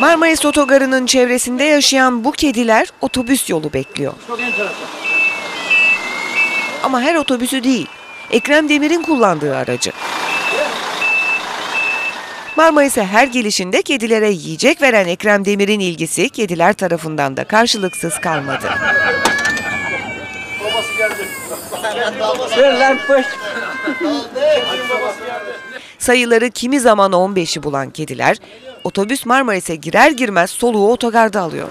Marmaris Otogarı'nın çevresinde yaşayan bu kediler otobüs yolu bekliyor. Ama her otobüsü değil, Ekrem Demir'in kullandığı aracı. Marmaris'e her gelişinde kedilere yiyecek veren Ekrem Demir'in ilgisi kediler tarafından da karşılıksız kalmadı. Ver lan pış. Sayıları kimi zaman 15'i bulan kediler, otobüs Marmaris'e girer girmez soluğu otogarda alıyor.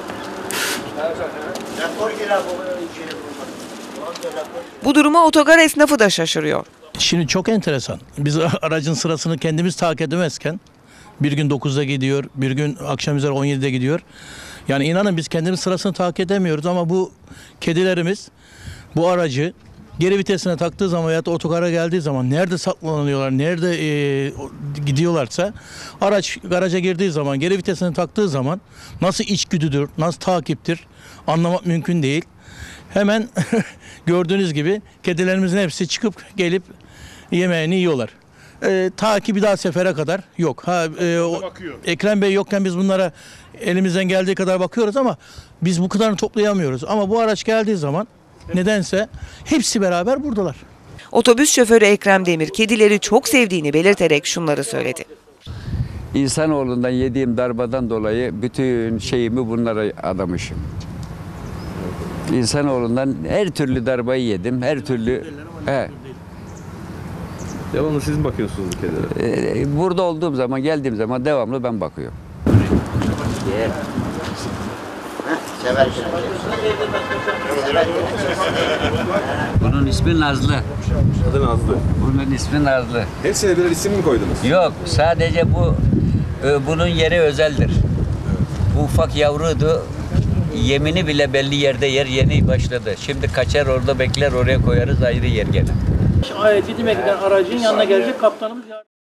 Bu duruma otogar esnafı da şaşırıyor. Şimdi çok enteresan. Biz aracın sırasını kendimiz takip edemezken bir gün 9'da gidiyor, bir gün akşam üzeri 17'de gidiyor. Yani inanın biz kendimiz sırasını takip edemiyoruz ama bu kedilerimiz bu aracı geri vitesine taktığı zaman veya otogara geldiği zaman nerede saklanıyorlar, nerede e, gidiyorlarsa araç garaja girdiği zaman geri vitesine taktığı zaman nasıl içgüdüdür, nasıl takiptir anlamak mümkün değil. Hemen gördüğünüz gibi kedilerimizin hepsi çıkıp gelip yemeğini yiyorlar. Ee, ta ki bir daha sefere kadar yok. Ha, e, o- Ekrem Bey yokken biz bunlara elimizden geldiği kadar bakıyoruz ama biz bu kadarını toplayamıyoruz. Ama bu araç geldiği zaman nedense hepsi beraber buradalar. Otobüs şoförü Ekrem Demir kedileri çok sevdiğini belirterek şunları söyledi. İnsanoğlundan yediğim darbadan dolayı bütün şeyimi bunlara adamışım. İnsanoğlundan her türlü darbayı yedim, her türlü... He, Devamlı siz mi bakıyorsunuz bu kedilere? e, burada olduğum zaman, geldiğim zaman devamlı ben bakıyorum. Bunun ismi Nazlı. Adı Nazlı. Bunun ismi Nazlı. Hepsine birer isim mi koydunuz? Yok, sadece bu e, bunun yeri özeldir. Bu ufak yavruydu. Yemini bile belli yerde yer yeni başladı. Şimdi kaçar orada bekler oraya koyarız ayrı yer gene. Didim'e giden aracın yanına gelecek kaptanımız yardım.